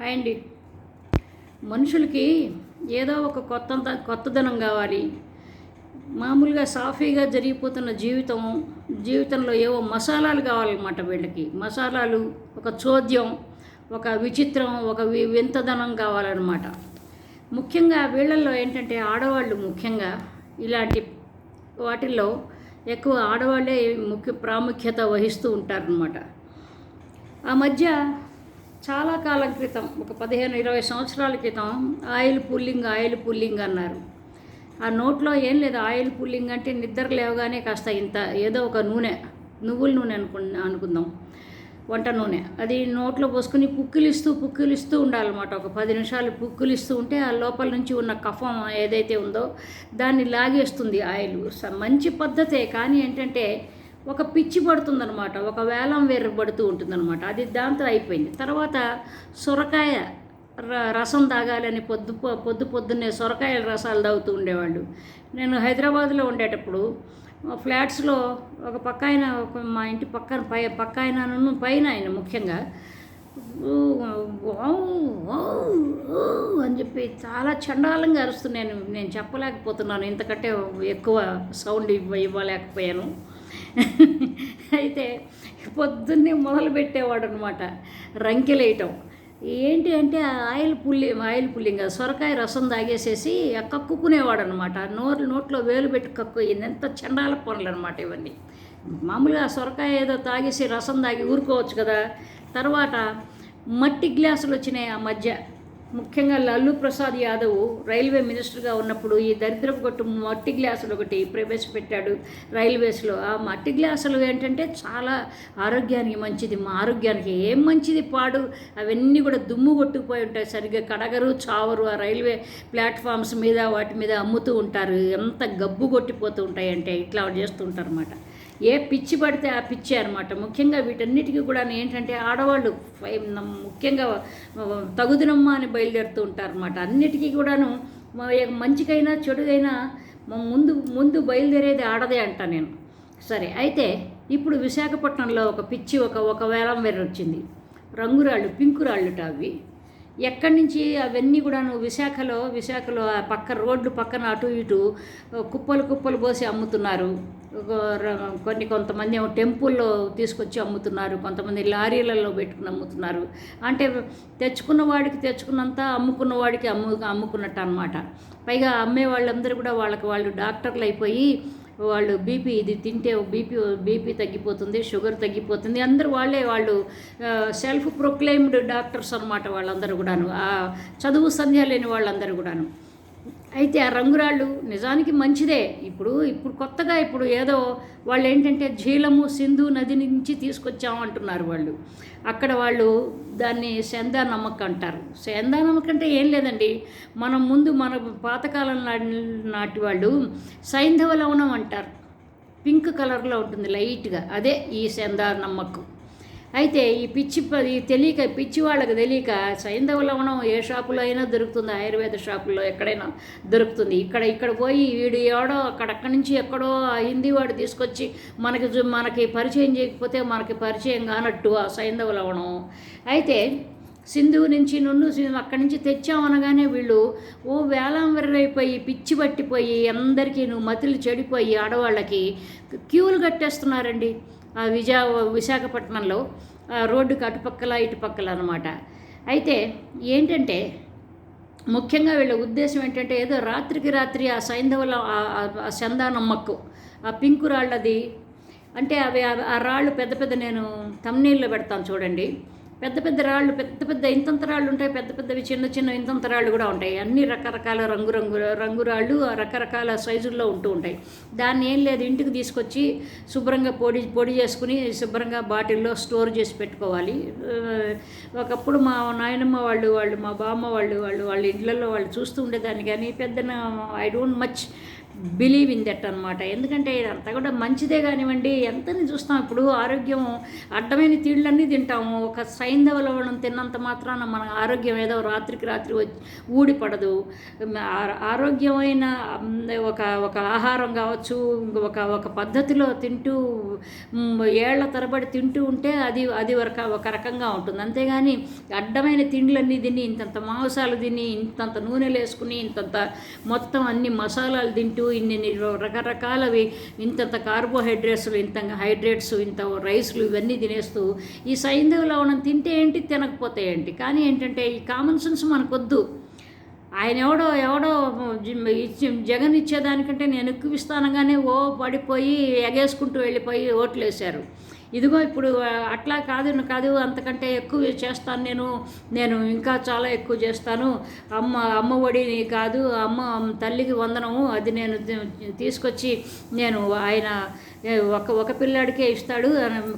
Hi అండి. మనుషులకి ఏదో ఒక కొత్త కొత్తదనం కావాలి. మామూలుగా సాఫీగా జరిగిపోతున్న జీవితం జీవితంలో ఏవో మసాలాలు కావాలన్నమాట వీళ్ళకి. మసాలాలు ఒక చోద్యం ఒక విచిత్రం ఒక వి- వింతదనం కావాలన్నమాట. ముఖ్యంగా వీళ్ళల్లో ఏంటంటే ఆడవాళ్ళు ముఖ్యంగా ఇలాంటి వాటిల్లో ఎక్కువ ఆడవాళ్ళే ముఖ్య ప్రాముఖ్యత వహిస్తూ ఉంటారనమాట ఆ మధ్య చాలా కాలం క్రితం ఒక పదిహేను ఇరవై సంవత్సరాల క్రితం ఆయిల్ పుల్లింగ్ ఆయిల్ పుల్లింగ్ అన్నారు. ఆ నోట్లో ఏం లేదు ఆయిల్ పుల్లింగ్ అంటే నిద్ర లేవగానే కాస్త ఇంత ఏదో ఒక నూనె నువ్వుల నూనె అనుకు అనుకుందాం వంట నూనె. అది నోట్లో పోసుకుని పుక్కిలిస్తూ పుక్కిలిస్తూ ఉండాలన్నమాట. ఒక పది నిమిషాలు పుక్కిలిస్తూ ఉంటే ఆ లోపల నుంచి ఉన్న కఫం ఏదైతే ఉందో దాన్ని లాగేస్తుంది ఆయిల్. మంచి పద్ధతే. కానీ ఏంటంటే ఒక పిచ్చి పడుతుందనమాట ఒక వేలం వేరు పడుతూ ఉంటుందన్నమాట. అది దాంతో అయిపోయింది. తర్వాత సొరకాయ రసం తాగాలని పొద్దు పొద్దు పొద్దున్నే సొరకాయల రసాలు తాగుతూ ఉండేవాళ్ళు. నేను హైదరాబాద్లో ఉండేటప్పుడు ఫ్లాట్స్లో ఒక పక్క ఆయన ఒక మా ఇంటి పక్కన పై పక్క ఆయనను పైన ఆయన ముఖ్యంగా అని చెప్పి చాలా చండాలంగా అరుస్తున్నాను. నేను చెప్పలేకపోతున్నాను. ఇంతకంటే ఎక్కువ సౌండ్ ఇవ్వ ఇవ్వలేకపోయాను. అయితే పొద్దున్నే మొదలు పెట్టేవాడు అనమాట రంకెలేయటం. ఏంటి అంటే ఆయిల్ పుల్లి ఆయిల్ పుల్లింగ్ సొరకాయ రసం తాగేసేసి ఆ కక్కుకునేవాడు అనమాట నోరు నోట్లో వేలు పెట్టి కక్కు ఎంత చండాల పనులు అనమాట ఇవన్నీ. మామూలుగా సొరకాయ ఏదో తాగేసి రసం తాగి ఊరుకోవచ్చు కదా. తర్వాత మట్టి గ్లాసులు వచ్చినాయి ఆ మధ్య. ముఖ్యంగా లల్లు ప్రసాద్ యాదవ్ రైల్వే మినిస్టర్గా ఉన్నప్పుడు ఈ దరిద్రపు కొట్టు మట్టి గ్లాసులు ఒకటి ప్రవేశపెట్టాడు రైల్వేస్లో. ఆ మట్టి గ్లాసులు ఏంటంటే చాలా ఆరోగ్యానికి మంచిది మా ఆరోగ్యానికి ఏం మంచిది పాడు? అవన్నీ కూడా దుమ్ము కొట్టుకుపోయి ఉంటాయి. సరిగ్గా కడగరు చావరు. ఆ రైల్వే ప్లాట్ఫామ్స్ మీద వాటి మీద అమ్ముతూ ఉంటారు. ఎంత గబ్బు కొట్టిపోతూ ఉంటాయంటే ఇట్లా చేస్తుంటారు అన్నమాట ఏ పిచ్చి పడితే ఆ పిచ్చి అనమాట ముఖ్యంగా వీటన్నిటికీ కూడా ఏంటంటే ఆడవాళ్ళు ముఖ్యంగా తగుదినమ్మ అని బయలుదేరుతూ ఉంటారన్నమాట. అన్నిటికీ కూడాను మంచికైనా చెడుగైనా ముందు ముందు బయలుదేరేది ఆడదే అంట నేను. సరే అయితే ఇప్పుడు విశాఖపట్నంలో ఒక పిచ్చి ఒక ఒక వేలం వెర్రొచ్చింది వచ్చింది రంగురాళ్ళు పింకురాళ్ళుట అవి. ఎక్కడి నుంచి అవన్నీ కూడాను విశాఖలో విశాఖలో ఆ పక్క రోడ్లు పక్కన అటు ఇటు కుప్పలు కుప్పలు పోసి అమ్ముతున్నారు. కొన్ని కొంతమంది ఏమో టెంపుల్లో తీసుకొచ్చి అమ్ముతున్నారు కొంతమంది లారీలలో పెట్టుకుని అమ్ముతున్నారు. అంటే తెచ్చుకున్న వాడికి తెచ్చుకున్నంత అమ్ముకున్న వాడికి అమ్ము అమ్ముకున్నట్టు అనమాట పైగా అమ్మే వాళ్ళందరూ కూడా వాళ్ళకి వాళ్ళు డాక్టర్లు అయిపోయి వాళ్ళు బీపీ ఇది తింటే బీపీ బీపీ తగ్గిపోతుంది షుగర్ తగ్గిపోతుంది. అందరూ వాళ్ళే వాళ్ళు సెల్ఫ్ ప్రొక్లైమ్డ్ డాక్టర్స్ అనమాట వాళ్ళందరూ కూడాను. చదువు సంధ్య లేని వాళ్ళందరూ కూడాను. అయితే ఆ రంగురాళ్ళు నిజానికి మంచిదే. ఇప్పుడు ఇప్పుడు కొత్తగా ఇప్పుడు ఏదో వాళ్ళు ఏంటంటే ఝీలము సింధు నది నుంచి తీసుకొచ్చాము అంటున్నారు వాళ్ళు. అక్కడ వాళ్ళు దాన్ని సెందా నమ్మక్ అంటారు. సెందా నమ్మకం అంటే ఏం లేదండి. మనం ముందు మన పాతకాలం నాటి నాటి వాళ్ళు సైంధవ లవణం అంటారు. పింక్ కలర్లో ఉంటుంది లైట్గా. అదే ఈ సెందా నమ్మకం అయితే ఈ పిచ్చి ఈ తెలియక పిచ్చి వాళ్ళకి తెలియక సైంధవ లవణం ఏ షాపులో అయినా దొరుకుతుంది ఆయుర్వేద షాపుల్లో ఎక్కడైనా దొరుకుతుంది. ఇక్కడ ఇక్కడ పోయి వీడు ఎవడో అక్కడక్కడి నుంచి ఎక్కడో హిందీ వాడు తీసుకొచ్చి మనకి మనకి పరిచయం చేయకపోతే మనకి పరిచయం కానట్టు ఆ సైంధవ లవణం అయితే సింధువు నుంచి నుండు అక్కడి నుంచి తెచ్చామనగానే వీళ్ళు ఓ వేలం పిచ్చి పట్టిపోయి అందరికీ నువ్వు మతులు చెడిపోయి ఆడవాళ్ళకి క్యూలు కట్టేస్తున్నారండి. విజా విశాఖపట్నంలో ఆ రోడ్డుకి అటుపక్కల ఇటుపక్కల అనమాట అయితే ఏంటంటే ముఖ్యంగా వీళ్ళ ఉద్దేశం ఏంటంటే ఏదో రాత్రికి రాత్రి ఆ సైంధవుల ఆ- ఆ- ఆ చందానమ్మకు ఆ పింకు రాళ్ళది అంటే అవి ఆ- ఆ రాళ్ళు పెద్ద పెద్ద నేను తమ్నీళ్ళు పెడతాను చూడండి. పెద్ద పెద్ద రాళ్ళు పెద్ద పెద్ద ఇంతంత రాళ్ళు ఉంటాయి పెద్ద పెద్దవి చిన్న చిన్న ఇంతంత రాళ్ళు కూడా ఉంటాయి. అన్ని రకరకాల రంగు రంగు రంగు రాళ్ళు ఆ రకరకాల సైజుల్లో ఉంటూ ఉంటాయి. దాన్ని ఏం లేదు ఇంటికి తీసుకొచ్చి శుభ్రంగా పొడి పొడి చేసుకుని శుభ్రంగా బాటిల్లో స్టోర్ చేసి పెట్టుకోవాలి. ఒకప్పుడు మా నాయనమ్మ వాళ్ళు వాళ్ళు మా బామ్మ వాళ్ళు వాళ్ళు వాళ్ళ ఇళ్ళల్లో వాళ్ళు చూస్తూ ఉండేదాన్ని. కానీ పెద్ద I don't much believe in that అనమాట ఎందుకంటే ఇదంతా కూడా మంచిదే కానివ్వండి ఎంతని చూస్తాం. ఇప్పుడు ఆరోగ్యం అడ్డమైన తిండ్లన్నీ తింటాము. ఒక సైంధవలవణం తిన్నంత మాత్రాన మన ఆరోగ్యం ఏదో రాత్రికి రాత్రి వచ్చి ఊడిపడదు. ఆ- ఆరోగ్యమైన ఒక ఒక ఆహారం కావచ్చు ఒక ఒక పద్ధతిలో తింటూ ఏళ్ళ తరబడి తింటూ ఉంటే అది అది ఒక ఒక రకంగా ఉంటుంది. అంతేగాని అడ్డమైన తిండ్లన్నీ తిని ఇంతంత మాంసాలు తిని ఇంతంత నూనెలు వేసుకుని ఇంతంత మొత్తం అన్ని మసాలాలు తింటూ ఇన్ని రకరకాలవి ఇంతంత కార్బోహైడ్రేట్స్ ఇంత హైడ్రేట్స్ ఇంత రైస్లు ఇవన్నీ తినేస్తూ ఈ సైంధవ లవణం తింటే ఏంటి తినకపోతే ఏంటి? కానీ ఏంటంటే ఈ కామన్ సెన్స్ మనకొద్దు. ఆయన ఎవడో ఎవడో ఇచ్చి జగన్ ఇచ్చేదానికంటే నేను ఎక్కువ ఇస్తానగానే ఓ పడిపోయి ఎగేసుకుంటూ వెళ్ళిపోయి ఓట్లు వేశారు ఇదిగో ఇప్పుడు అట్లా కాదు కాదు అంతకంటే ఎక్కువ చేస్తాను నేను నేను ఇంకా చాలా ఎక్కువ చేస్తాను. అమ్మ అమ్మ ఒడిని కాదు అమ్మ తల్లికి వందనము. అది నేను తీసుకొచ్చి నేను ఆయన ఒక ఒక పిల్లాడికే ఇస్తాడు.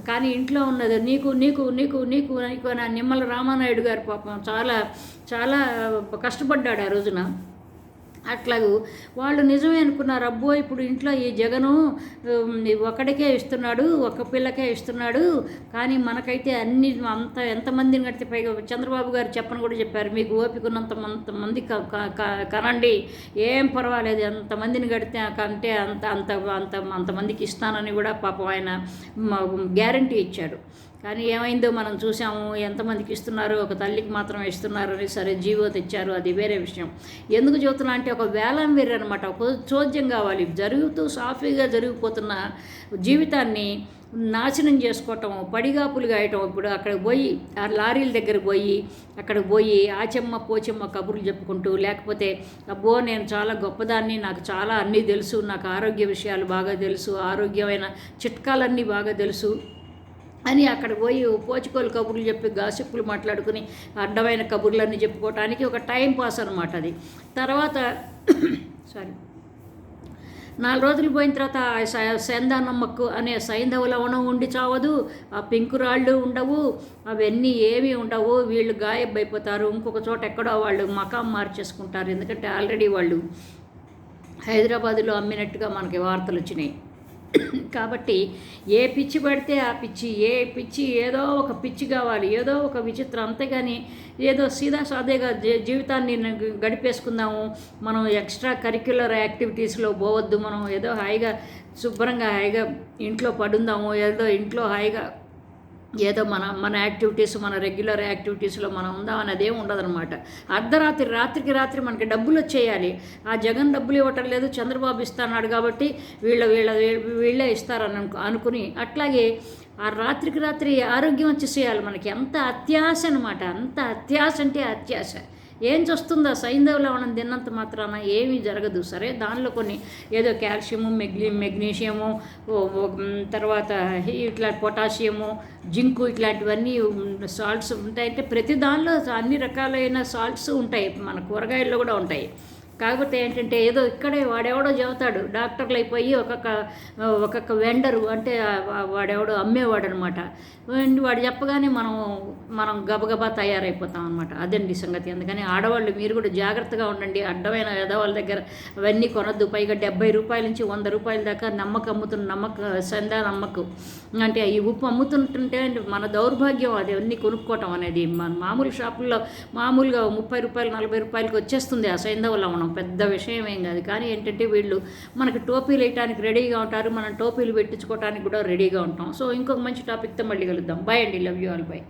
కానీ ఇంట్లో ఉన్నది నీకు నీకు నీకు నీకు నీకు నా నిమ్మల రామానాయుడు గారు పాపం చాలా చాలా కష్టపడ్డాడు ఆ రోజున. అట్లాగూ వాళ్ళు నిజమే అనుకున్నారు అబ్బో ఇప్పుడు ఇంట్లో ఈ జగను ఒకడికే ఇస్తున్నాడు ఒక పిల్లకే ఇస్తున్నాడు కానీ మనకైతే అన్ని అంత ఎంతమందిని కడితే పైగా చంద్రబాబు గారు చెప్పని కూడా చెప్పారు మీకు ఓపిక ఉన్నంత మంత మంది క- క- క- కనండి ఏం పర్వాలేదు ఎంతమందిని కడితే కంటే అంత అంత అంత అంతమందికి ఇస్తానని కూడా పాపం ఆయన గ్యారంటీ ఇచ్చాడు. కానీ ఏమైందో మనం చూసాము ఎంతమందికి ఇస్తున్నారు ఒక తల్లికి మాత్రం ఇస్తున్నారు అని సరే జీవో తెచ్చారు అది వేరే విషయం. ఎందుకు చెబుతున్నా అంటే ఒక వేలం వేరు అనమాట ఒక చోద్యం కావాలి. జరుగుతూ సాఫీగా జరిగిపోతున్న జీవితాన్ని నాశనం చేసుకోవటం పడిగాపులు గాయటం. ఇప్పుడు అక్కడికి పోయి ఆ లారీల దగ్గర పోయి అక్కడికి పోయి ఆచెమ్మ పోచెమ్మ కబుర్లు చెప్పుకుంటూ లేకపోతే అబ్బో నేను చాలా గొప్పదాన్ని నాకు చాలా అన్నీ తెలుసు నాకు ఆరోగ్య విషయాలు బాగా తెలుసు ఆరోగ్యమైన చిట్కాలన్నీ బాగా తెలుసు. అని అక్కడ పోయి పోచుకోలు కబుర్లు చెప్పి గాసిప్పులు మాట్లాడుకుని అడ్డమైన కబుర్లన్నీ చెప్పుకోవటానికి ఒక టైం పాస్ అనమాట అది. తర్వాత సారీ. నాలుగు రోజులు పోయిన తర్వాత సేందానమ్మకు అనే సైంధవ లవణం ఉండి చావదు ఆ పెంకురాళ్ళు ఉండవు అవన్నీ ఏమీ ఉండవు వీళ్ళు గాయబైపోతారు ఇంకొక చోట ఎక్కడో వాళ్ళు మకాం మార్చేసుకుంటారు ఎందుకంటే ఆల్రెడీ వాళ్ళు హైదరాబాదులో అమ్మినట్టుగా మనకి వార్తలు వచ్చినాయి. కాబట్టి ఏ పిచ్చి పడితే ఆ పిచ్చి ఏ పిచ్చి ఏదో ఒక పిచ్చి కావాలి ఏదో ఒక విచిత్రం అంతేగాని ఏదో సీదా సాదేగా జీవితాన్ని గడిపేసుకుందాము. మనం ఎక్స్ట్రా కరిక్యులర్ యాక్టివిటీస్లో పోవద్దు. మనం ఏదో హాయిగా శుభ్రంగా హాయిగా ఇంట్లో పడుందాము ఏదో ఇంట్లో హాయిగా ఏదో మన మన యాక్టివిటీస్ మన రెగ్యులర్ యాక్టివిటీస్లో మనం ఉందామని అదేం ఉండదనమాట అర్ధరాత్రి రాత్రికి రాత్రి మనకి డబ్బులు వచ్చేయాలి. ఆ జగన్ డబ్బులు ఇవ్వటం లేదు చంద్రబాబు ఇస్తాన్నాడు కాబట్టి వీళ్ళ వీళ్ళ వీళ్ళే ఇస్తారని అనుకుని అట్లాగే ఆ రాత్రికి రాత్రి ఆరోగ్యం వచ్చేసేయాలి. మనకి ఎంత అత్యాశ అనమాట అంత అత్యాశ అంటే అత్యాశ. ఏం చూస్తుందో? సైంధవ లవణం తిన్నంత మాత్రాన ఏమీ జరగదు. సరే? దానిలో కొన్ని ఏదో కాల్షియము మెగ్ని మెగ్నీషియము తర్వాత ఇట్లా పొటాషియము జింకు ఇట్లాంటివన్నీ సాల్ట్స్ ఉంటాయి. అంటే ప్రతి దానిలో అన్ని రకాలైన సాల్ట్స్ ఉంటాయి. మన కూరగాయల్లో కూడా ఉంటాయి. కాకపోతే ఏంటంటే ఏదో ఇక్కడే వాడెవడో చెబుతాడు డాక్టర్లు అయిపోయి ఒక్కొక్క ఒక్కొక్క వెండరు అంటే వాడెవడో అమ్మేవాడు అనమాట వాడు చెప్పగానే మనం మనం గబగబా తయారైపోతాం అనమాట అదండి సంగతి. అందుకని ఆడవాళ్ళు మీరు కూడా జాగ్రత్తగా ఉండండి. అడ్డమైన ఎదవాళ్ళ దగ్గర అవన్నీ కొనొద్దు. పైగా డెబ్బై రూపాయల నుంచి వంద రూపాయల దాకా నమ్మకం అమ్ముతున్న నమ్మక సందా నమ్మకం. అంటే ఈ ఉప్పు అమ్ముతుంటుంటే మన దౌర్భాగ్యం అది అన్నీ కొనుక్కోవటం అనేది. మన మామూలు షాపుల్లో మామూలుగా ముప్పై రూపాయలు నలభై రూపాయలకి వచ్చేస్తుంది ఆ సైంధవ లవణం పెద్ద విషయం ఏం కాదు. కానీ ఏంటంటే వీళ్ళు మనకి టోపీలు వేయటానికి రెడీగా ఉంటారు. మనం టోపీలు పెట్టించుకోవడానికి కూడా రెడీగా ఉంటాం. సో ఇంకొక మంచి టాపిక్తో మళ్ళీ కలుద్దాం. బై అండి. Love you all by